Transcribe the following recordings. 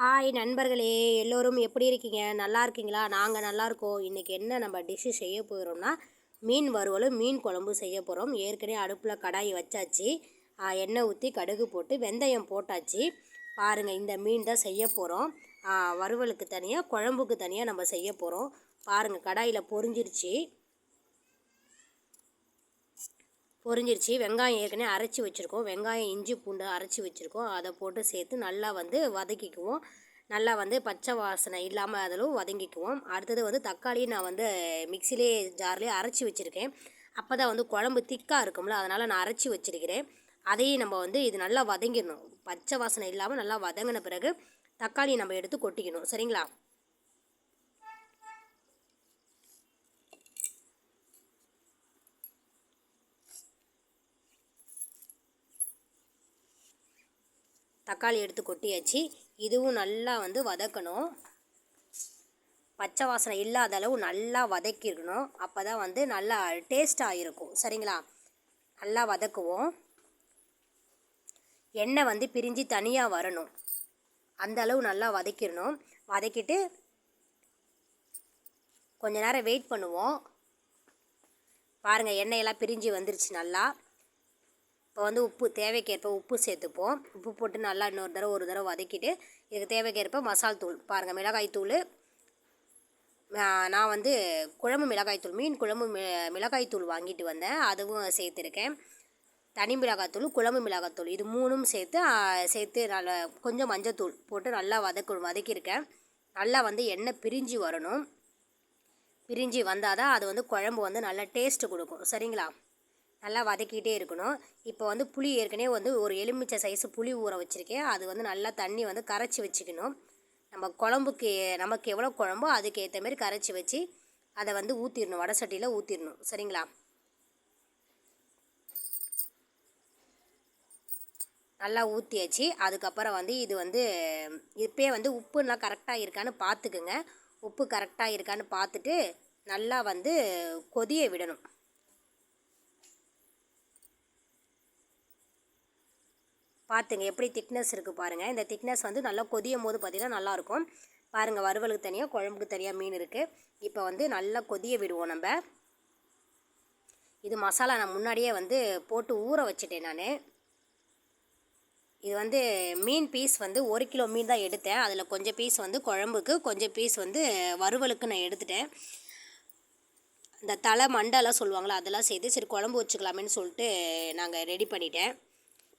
Hi நண்பர்களே. எல்லோரும் எப்படி இருக்கீங்க? நல்லா இருக்கீங்களா? நாங்கள் நல்லாயிருக்கோம் இன்றைக்கி என்ன நம்ம டிஷ்ஷு செய்ய போகிறோம்னா மீன் வறுவலும் மீன் குழம்பு செய்ய போகிறோம் ஏற்கனவே அடுப்பில் கடாய் வச்சாச்சு. எண்ணெய் ஊற்றி கடுகு போட்டு வெந்தயம் போட்டாச்சு. பாருங்கள் இந்த மீன் தான் செய்ய போகிறோம் வறுவலுக்கு தனியாக குழம்புக்கு தனியாக நம்ம செய்ய போகிறோம் பாருங்கள் கடாயில் பொரிஞ்சிருச்சு. பொரிஞ்சிருச்சு. வெங்காயம் ஏற்கனவே அரைச்சி வச்சுருக்கோம். வெங்காயம் இஞ்சி பூண்டு அரைச்சி வச்சுருக்கோம். அதை போட்டு சேர்த்து நல்லா வந்து வதக்கிக்குவோம். நல்லா வந்து பச்சை வாசனை இல்லாமல் அதிலும் வதங்கிக்குவோம். அடுத்தது வந்து தக்காளி நான் வந்து மிக்சிலே ஜார்லேயே அரைச்சி வச்சுருக்கேன். அப்போ தான் வந்து குழம்பு திக்காக இருக்கும்ல அதனால் நான் அரைச்சி வச்சிருக்கிறேன். அதையும் நம்ம வந்து இது நல்லா வதங்கிடணும். பச்சை வாசனை இல்லாமல் நல்லா வதங்கின பிறகு தக்காளியை நம்ம எடுத்து கொட்டிக்கணும். சரிங்களா? தக்காளி எடுத்து கொட்டியாச்சு. இதுவும் நல்லா வந்து வதக்கணும். பச்சை வாசனை இல்லாத அளவு நல்லா வதக்கிருக்கணும். அப்போ தான் வந்து நல்லா டேஸ்ட்டாக இருக்கும் சரிங்களா? நல்லா வதக்குவோம். எண்ணெய் வந்து பிரிஞ்சு தனியாக வரணும். அந்த அளவு நல்லா வதக்கிடணும். வதக்கிட்டு கொஞ்ச நேரம் வெயிட் பண்ணுவோம். பாருங்கள் எண்ணெயெல்லாம் பிரிஞ்சு வந்துருச்சு நல்லா. இப்போ வந்து உப்பு தேவைக்கேற்ப உப்பு சேர்த்துப்போம். உப்பு போட்டு நல்லா இன்னொரு தடவை ஒரு தடவை வதக்கிட்டு இதுக்கு தேவைக்கேற்ப மசால் தூள். பாருங்கள் மிளகாய் தூள். நான் வந்து குழம்பு மிளகாய் தூள் மீன் குழம்பு மி மிளகாய் தூள் வாங்கிட்டு வந்தேன். அதுவும் சேர்த்துருக்கேன். தனி மிளகாத்தூள் குழம்பு மிளகாத்தூள் இது மூணும் சேர்த்து சேர்த்து நல்லா கொஞ்சம் மஞ்சத்தூள் போட்டு நல்லா வதக்கு வதக்கியிருக்கேன். நல்லா வந்து எண்ணெய் பிரிஞ்சு வரணும். பிரிஞ்சு வந்தால் தான் அது வந்து குழம்பு வந்து நல்லா டேஸ்ட்டு கொடுக்கும். சரிங்களா? நல்லா வதக்கிட்டே இருக்கணும். இப்போ வந்து புளி ஏற்கனவே வந்து ஒரு எலுமிச்சை சைஸு புளி ஊற வச்சுருக்கேன். அது வந்து நல்லா தண்ணி வந்து கரைச்சி வச்சுக்கணும். நம்ம குழம்புக்கு நமக்கு எவ்வளோ குழம்போ அதுக்கு ஏற்ற மாதிரி கரைச்சி வச்சு அதை வந்து ஊற்றிடணும் வடை சட்டியில் ஊற்றிடணும் சரிங்களா? நல்லா ஊற்றியாச்சு அதுக்கப்புறம் வந்து இது வந்து இப்போயே வந்து உப்புலாம் கரெக்டாக இருக்கான்னு பார்த்துக்குங்க. உப்பு கரெக்டாக இருக்கான்னு பார்த்துட்டு நல்லா வந்து கொதிய விடணும். பார்த்துங்க எப்படி திக்னஸ் இருக்குது பாருங்கள் இந்த திக்னஸ் வந்து நல்லா கொதியும் போது பார்த்திங்கன்னா நல்லாயிருக்கும் பாருங்கள் வறுவலுக்கு தனியாக குழம்புக்கு தனியாக மீன் இருக்குது இப்போ வந்து நல்லா கொதிய விடுவோம் நம்ம. இது மசாலா நான் முன்னாடியே வந்து போட்டு ஊற வச்சுட்டேன் நான். இது வந்து மீன் பீஸ் வந்து ஒரு கிலோ மீன் தான் எடுத்தேன். அதில் கொஞ்சம் பீஸ் வந்து குழம்புக்கு கொஞ்சம் பீஸ் வந்து வறுவலுக்கு நான் எடுத்துட்டேன். இந்த தலை மண்டெல்லாம் சொல்லுவாங்களா அதெல்லாம் சேர்த்து சரி குழம்பு வச்சுக்கலாமேன்னு சொல்லிட்டு நாங்கள் ரெடி பண்ணிட்டேன்.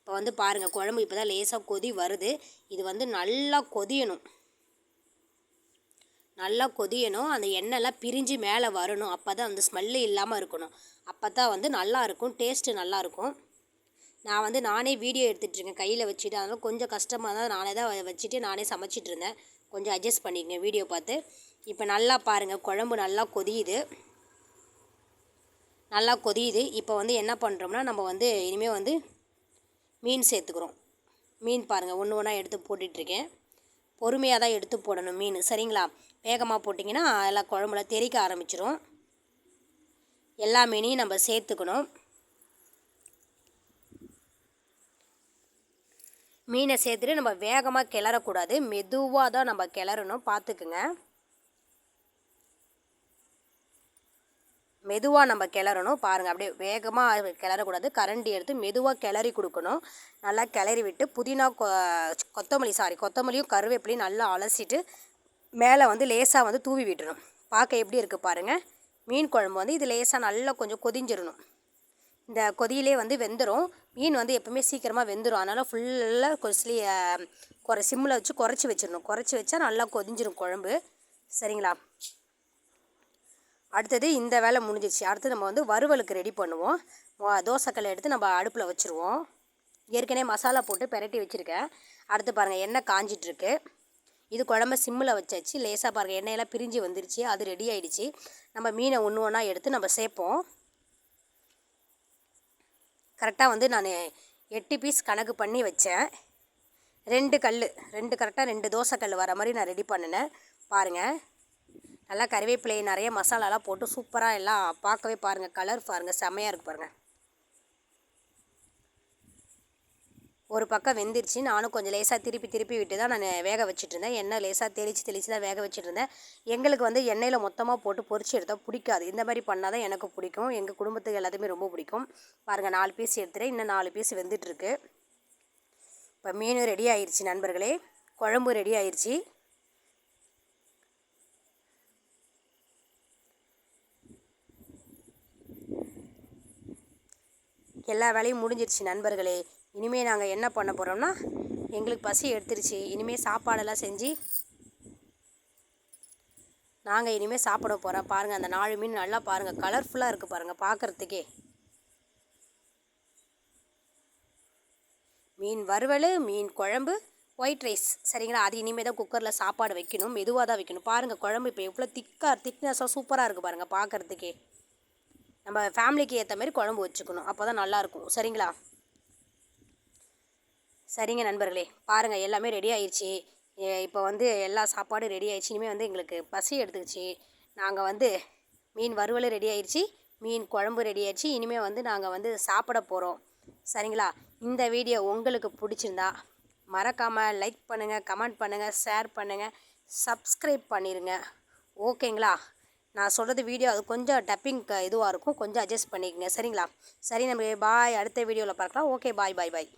இப்போ வந்து பாருங்கள் குழம்பு இப்போ தான் லேசாக கொதி வருது. இது வந்து நல்லா கொதியணும். நல்லா கொதியணும். அந்த எண்ணெய்லாம் பிரிஞ்சு மேலே வரணும். அப்போ தான் அந்த ஸ்மெல்லு இல்லாமல் இருக்கணும். அப்போ தான் வந்து நல்லா இருக்கும். டேஸ்ட்டு நல்லா இருக்கும். நான் வந்து நானே வீடியோ எடுத்துகிட்ருக்கேன் கையில் வச்சுட்டு. அதனால் கொஞ்சம் கஷ்டமாக தான் நானே தான் வச்சுட்டு நானே சமைச்சிட்டு இருந்தேன். கொஞ்சம் அட்ஜஸ்ட் பண்ணிக்கங்க வீடியோ பார்த்து. இப்போ நல்லா பாருங்கள் குழம்பு நல்லா கொதியுது. நல்லா கொதியுது. இப்போ வந்து என்ன பண்ணுறோம்னா நம்ம வந்து இனிமேல் வந்து மீன் சேர்த்துக்கிறோம். மீன் பாருங்கள் ஒன்று ஒன்றா எடுத்து போட்டுட்ருக்கேன். பொறுமையாக தான் எடுத்து போடணும் மீன். சரிங்களா? வேகமாக போட்டிங்கன்னா எல்லாம் குழம்புல தெறிக்க ஆரம்பிச்சிரும். எல்லா மீனையும் நம்ம சேர்த்துக்கணும். மீனை சேர்த்துட்டு நம்ம வேகமாக கிளறக்கூடாது. மெதுவாக தான் நம்ம கிளறணும். பார்த்துக்குங்க. மெதுவாக நம்ம கிளறணும். பாருங்கள் அப்படியே வேகமாக கிளறக்கூடாது. கரண்டி எடுத்து மெதுவாக கிளறி கொடுக்கணும். நல்லா கிளறி விட்டு புதினா கொத்தமல்லி சாரி கொத்தமல்லியும் கருவேப்பிலையும் நல்லா அலசிட்டு மேலே வந்து லேசாக வந்து தூவி விட்டுணும் பார்க்க எப்படி இருக்குது பாருங்கள் மீன் குழம்பு வந்து இது லேசாக நல்லா கொஞ்சம் கொதிஞ்சிடணும் இந்த கொதியிலே வந்து வெந்துடும் மீன் வந்து எப்பவுமே சீக்கிரமாக வெந்துடும் அதனால் ஃபுல்லாக கொஸ்லி குறை சிம்மில் வச்சு குறைச்சி வச்சிடணும் குறைச்சி வச்சா நல்லா கொதிஞ்சிடும் குழம்பு. சரிங்களா? அடுத்தது இந்த வேலை முடிஞ்சிருச்சு. அடுத்து நம்ம வந்து வறுவலுக்கு ரெடி பண்ணுவோம். தோசைக்கல்லை எடுத்து நம்ம அடுப்பில் வச்சுருவோம். ஏற்கனவே மசாலா போட்டு பெரட்டி வச்சுருக்கேன். அடுத்து பாருங்கள் எண்ணெய் காஞ்சிட்ருக்கு. இது குழம்பு சிம்மில் வச்சாச்சு. லேசாக பாருங்கள் எண்ணெயெல்லாம் பிரிஞ்சு வந்துருச்சு. அது ரெடி ஆகிடுச்சு நம்ம மீனை ஒன்று ஒன்றா எடுத்து நம்ம சேர்ப்போம். கரெக்டாக வந்து நான் எட்டு பீஸ் கணக்கு பண்ணி வச்சேன். ரெண்டு கல் ரெண்டு கரெக்டாக ரெண்டு தோசை கல் வர மாதிரி நான் ரெடி பண்ணினேன். பாருங்கள் நல்லா கறிவேப்பிலையை நிறைய மசாலாலாம் போட்டு சூப்பராக எல்லாம் பார்க்கவே பாருங்கள் கலர் பாருங்கள் செம்மையாக இருக்கு பாருங்கள் ஒரு பக்கம் வெந்துருச்சு. நானும் கொஞ்சம் லேசாக திருப்பி திருப்பி விட்டு தான் நான் வேக வச்சுட்டு இருந்தேன் எண்ணெய் லேசாக தெளித்து தெளித்து தான் வேக வச்சுட்டு இருந்தேன் எங்களுக்கு வந்து எண்ணெயில் மொத்தமாக போட்டு பொறிச்சு எடுத்தால் பிடிக்காது. இந்த மாதிரி பண்ணால் தான் எனக்கு பிடிக்கும். எங்கள் குடும்பத்துக்கு எல்லாத்துக்குமே ரொம்ப பிடிக்கும். பாருங்கள் நாலு பீஸ் எடுத்துகிறேன் இன்னும் நாலு பீஸ் வெந்துட்டுருக்கு. இப்போ மீன் ரெடி ஆயிடுச்சு நண்பர்களே. குழம்பு ரெடி ஆயிடுச்சு எல்லா வேலையும் முடிஞ்சிருச்சு நண்பர்களே. இனிமேல் நாங்கள் என்ன பண்ண போகிறோம்னா எங்களுக்கு பசி எடுத்துருச்சு. இனிமேல் சாப்பாடெல்லாம் செஞ்சு நாங்கள் இனிமேல் சாப்பிட போகிறோம் பாருங்கள் அந்த நாலு மீன் நல்லா பாருங்கள் கலர்ஃபுல்லாக இருக்குது பாருங்கள் பார்க்குறதுக்கே. மீன் வறுவல் மீன் குழம்பு ஒயிட் ரைஸ் சரிங்களா? அது இனிமேல் தான் குக்கரில் சாப்பாடு வைக்கணும். மெதுவாக தான் வைக்கணும். பாருங்கள் குழம்பு இப்போ எவ்வளோ திக்காக திக்னஸாக சூப்பராக இருக்குது பாருங்கள் பார்க்குறதுக்கே. நம்ம ஃபேமிலிக்கு ஏற்ற மாதிரி குழம்பு வச்சுக்கணும். அப்போ தான் நல்லாயிருக்கும். சரிங்களா? சரிங்க நண்பர்களே. பாருங்கள் எல்லாமே ரெடி ஆயிடுச்சு இப்போ வந்து எல்லா சாப்பாடும் ரெடி ஆயிடுச்சு இனிமேல் வந்து எங்களுக்கு பசி எடுத்துக்கிச்சு. நாங்கள் வந்து மீன் வறுவல் ரெடி ஆயிடுச்சு மீன் குழம்பு ரெடி ஆயிடுச்சு இனிமேல் வந்து நாங்கள் வந்து சாப்பிட போகிறோம் சரிங்களா? இந்த வீடியோ உங்களுக்கு பிடிச்சிருந்தா மறக்காமல் லைக் பண்ணுங்கள் கமெண்ட் பண்ணுங்கள் ஷேர் பண்ணுங்கள் சப்ஸ்கிரைப் பண்ணிடுங்க ஓகேங்களா நான் சொல்கிறது வீடியோ அது கொஞ்சம் டப்பிங் இதுவாக இருக்கும். கொஞ்சம் அட்ஜஸ்ட் பண்ணிக்கங்க. சரிங்களா? சரி நம்ம பாய் அடுத்த வீடியோவில் பார்க்கலாம். ஓகே பாய் பாய் பாய்